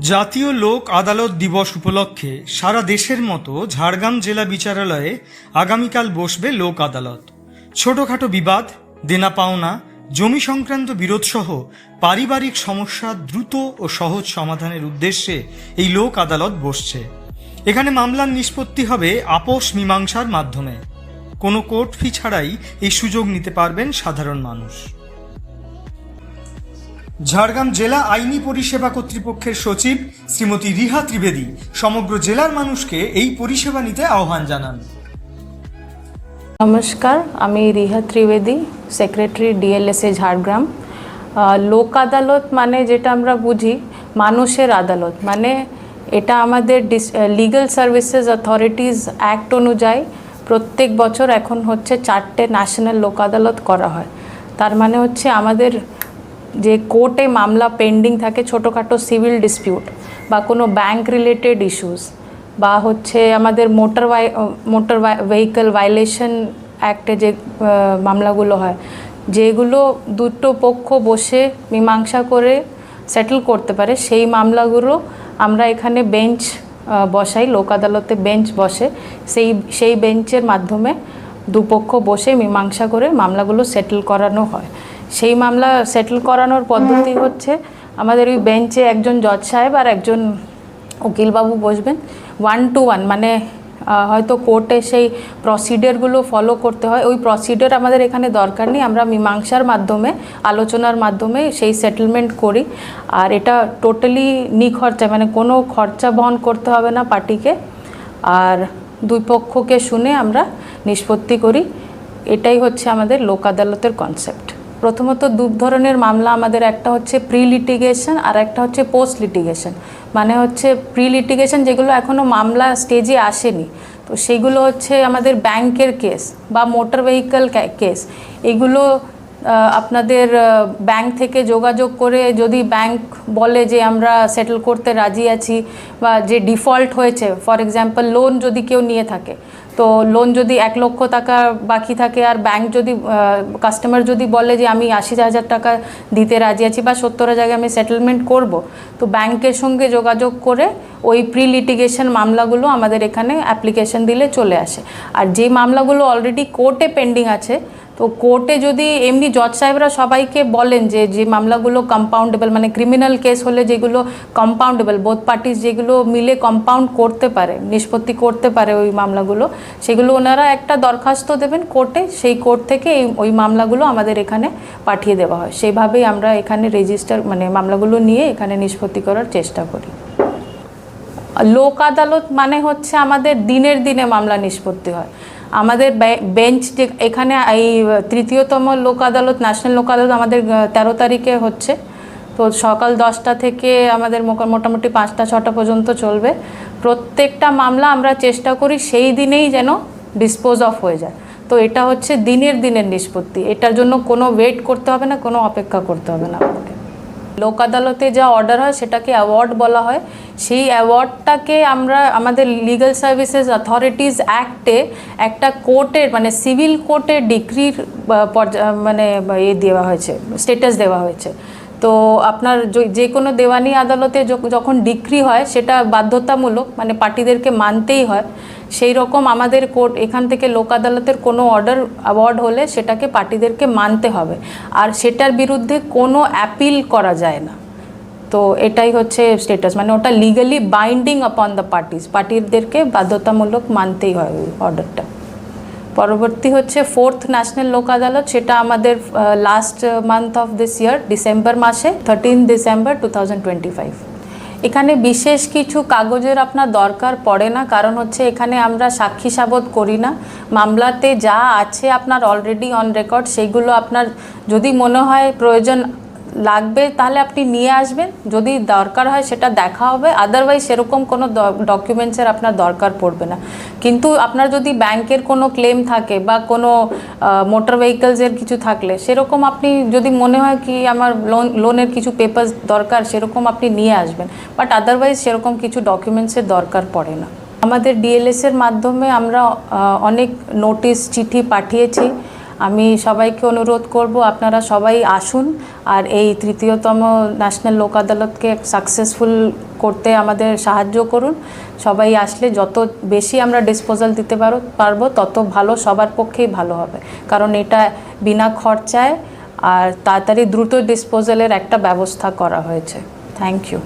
জাতীয় লোক আদালত দিবস উপলক্ষে সারা দেশের মতো ঝাড়গ্রাম জেলা বিচারালয়ে আগামীকাল বসবে লোক আদালত। ছোটখাটো বিবাদ, দেনা পাওনা, জমি সংক্রান্ত বিরোধসহ পারিবারিক সমস্যা দ্রুত ও সহজ সমাধানের উদ্দেশ্যে এই লোক আদালত বসছে। এখানে মামলার নিষ্পত্তি হবে আপোষ মীমাংসার মাধ্যমে। কোনো কোর্ট ফি ছাড়াই এই সুযোগ নিতে পারবেন সাধারণ মানুষ। ঝাড়গ্রাম জেলা আইনি পরিষেবা কর্তৃপক্ষের সচিব শ্রীমতী রিহা ত্রিবেদী সমগ্র জেলার মানুষকে এই পরিষেবা নিতে আহ্বান জানান। নমস্কার, আমি রিহা ত্রিবেদী, সেক্রেটারি ডিএলএসএ ঝাড়গ্রাম। লোক আদালত মানে যেটা আমরা বুঝি, মানুষের আদালত। মানে এটা আমাদের লিগ্যাল সার্ভিসেস অথরিটিস অ্যাক্ট অনুযায়ী প্রত্যেক বছর এখন হচ্ছে চারটে ন্যাশনাল লোক আদালত করা হয়। তার মানে হচ্ছে আমাদের যে কোর্টে মামলা পেন্ডিং থাকে ছোটোখাটো সিভিল ডিসপিউট বা কোনো ব্যাংক রিলেটেড ইস্যুস বা হচ্ছে আমাদের মোটর মোটর ভেহিকল ভাইলেশন অ্যাক্টে যে মামলাগুলো হয়, যেগুলো দুটো পক্ষ বসে মীমাংসা করে সেটেল করতে পারে, সেই মামলাগুলো আমরা এখানে বেঞ্চ বসাই, লোক আদালতে বেঞ্চ বসে, সেই সেই বেঞ্চের মাধ্যমে দুপক্ষ বসে মীমাংসা করে মামলাগুলো সেটেল করানো হয়। সেই মামলা সেটেল করানোর পদ্ধতি হচ্ছে। আমাদের ওই বেঞ্চে একজন জজ সাহেব আর একজন উকিলবাবু বসবেন। ওয়ান টু ওয়ান মানে হয়তো কোর্টে সেই প্রসিডিওরগুলো ফলো করতে হয়। ওই প্রসিডিওর আমাদের এখানে দরকার নেই। আমরা মীমাংসার মাধ্যমে আলোচনার মাধ্যমে সেই সেটেলমেন্ট করি। আর এটা টোটালি নিখরচা মানে কোনো খরচা বহন করতে হবে না পার্টিকে। আর দুই পক্ষকে শুনে আমরা নিষ্পত্তি করি। এটাই হচ্ছে আমাদের লোক আদালতের কনসেপ্ট প্রথমত দু ধরনের মামলা আমাদের, একটা হচ্ছে প্রি লিটিগেশন আর একটা হচ্ছে পোস্ট লিটিগেশন মানে হচ্ছে প্রি লিটিগেশন যেগুলো এখনও মামলা স্টেজে আসেনি। তো সেগুলো হচ্ছে আমাদের ব্যাংকের কেস বা মোটর ভেহিকল কেস এগুলো আপনাদের ব্যাংক থেকে যোগাযোগ করে যদি ব্যাংক বলে যে আমরা সেটেল করতে রাজি আছি বা যে ডিফল্ট হয়েছে ফর এক্সাম্পল লোন যদি কেউ নিয়ে থাকে তো লোন যদি এক লক্ষ টাকা বাকি থাকে আর ব্যাংক যদি কাস্টমার যদি বলে যে আমি আশি হাজার টাকা দিতে রাজি আছি বা সত্তর হাজার আমি সেটেলমেন্ট করব, তো ব্যাংকের সঙ্গে যোগাযোগ করে ওই প্রি লিটিগেশন মামলাগুলো আমাদের এখানে অ্যাপ্লিকেশন দিলে চলে আসে। আর যে মামলাগুলো অলরেডি কোর্টে পেন্ডিং আছে, তো কোর্টে যদি এমনি জজ সাহেবরা সবাইকে বলেন যে যে মামলাগুলো কম্পাউন্ডেবল মানে ক্রিমিনাল কেস হলে যেগুলো কম্পাউন্ডেবল বোথ পার্টিস যেগুলো মিলে কম্পাউন্ড করতে পারে, নিষ্পত্তি করতে পারে ওই মামলাগুলো সেগুলো ওনারা একটা দরখাস্ত দেবেন কোর্টে, সেই কোর্ট থেকে এই, ওই মামলাগুলো আমাদের এখানে পাঠিয়ে দেওয়া হয়। সেইভাবেই আমরা এখানে রেজিস্টার মানে মামলাগুলো নিয়ে এখানে নিষ্পত্তি করার চেষ্টা করি। লোক আদালত মানে হচ্ছে আমাদের দিনের দিনে মামলা নিষ্পত্তি হয়। আমাদের বেঞ্চ যে, এখানে এই তৃতীয়তম লোক আদালত, ন্যাশনাল লোক আদালত আমাদের তেরো তারিখে হচ্ছে। তো সকাল দশটা থেকে আমাদের মোটামুটি পাঁচটা, ছটা পর্যন্ত চলবে। প্রত্যেকটা মামলা আমরা চেষ্টা করি সেই দিনেই যেন ডিসপোজ অফ হয়ে যায়। তো এটা হচ্ছে দিনের দিনের নিষ্পত্তি। এটার জন্য কোনো ওয়েট করতে হবে না, কোনো অপেক্ষা করতে হবে না আমাকে। লোক আদালতে যা অর্ডার হয় সেটাকে অ্যাওয়ার্ড বলা হয়। সেই অ্যাওয়ার্ডটাকে আমরা আমাদের লিগাল সার্ভিসেস অথরিটিস অ্যাক্টে একটা কোর্টের মানে সিভিল কোর্টের ডিগ্রির মানে এ দেওয়া হয়েছে স্টেটাস দেওয়া হয়েছে। তো আপনার য- কোনো দেওয়ানি আদালতে যখ- যখন ডিক্রি হয়, সেটা বাধ্যতামূলক মানে পার্টিদেরকে মানতেই হয়, সেই রকম আমাদের কোর্ট, এখান থেকে লোক আদালতের কোনো অর্ডার অ্যাওয়ার্ড হলে সেটাকে পার্টিদেরকে মানতে হবে। আর সেটার বিরুদ্ধে কোনো অ্যাপিল করা যায় না। তো এটাই হচ্ছে স্টেটাস মানে ওটা legally binding upon the parties পার্টিদেরকে বাধ্যতামূলক মানতেই হয় অর্ডারটা। পরবর্তী হচ্ছে ফোর্থ ন্যাশনাল লোক আদালত, সেটা আমাদের last month of this year December মাসে থার্টিন ডিসেম্বর টু এখানে বিশেষ কিছু কাগজের আপনার দরকার পড়ে না, কারণ হচ্ছে এখানে আমরা সাক্ষী সাবত করি না। মামলাতে যা আছে আপনার অলরেডি অন রেকর্ড সেইগুলো আপনার যদি মনে হয় প্রয়োজন লাগবে, তাহলে আপনি নিয়ে আসবেন। যদি দরকার হয় সেটা দেখা হবে। আদারওয়াইজ সেরকম কোনো ডকুমেন্টসের আপনার দরকার পড়বে না। কিন্তু আপনার যদি ব্যাংকের কোনো ক্লেম থাকে বা কোনো মোটর ভেহিকলসের কিছু থাকলে, সেরকম আপনি যদি মনে হয় কি আমার লোন লোনের কিছু পেপার দরকার, সেরকম আপনি নিয়ে আসবেন। বাট আদারওয়াইজ সেরকম কিছু ডকুমেন্টসের দরকার পড়ে না। আমাদের ডিএলএস এর মাধ্যমে আমরা অনেক নোটিশ চিঠি পাঠিয়েছি। আমি সবাইকে অনুরোধ করব, আপনারা সবাই আসুন আর এই তৃতীয়তম ন্যাশনাল লোক আদালতকে সাকসেসফুল করতে আমাদের সাহায্য করুন। সবাই আসলে যত বেশি আমরা ডিসপোজাল দিতে পারো, পারব, তত ভালো, সবার পক্ষেই ভালো হবে। কারণ এটা বিনা খরচায় আর তাড়াতাড়ি দ্রুত ডিসপোজালের একটা ব্যবস্থা করা হয়েছে। Thank you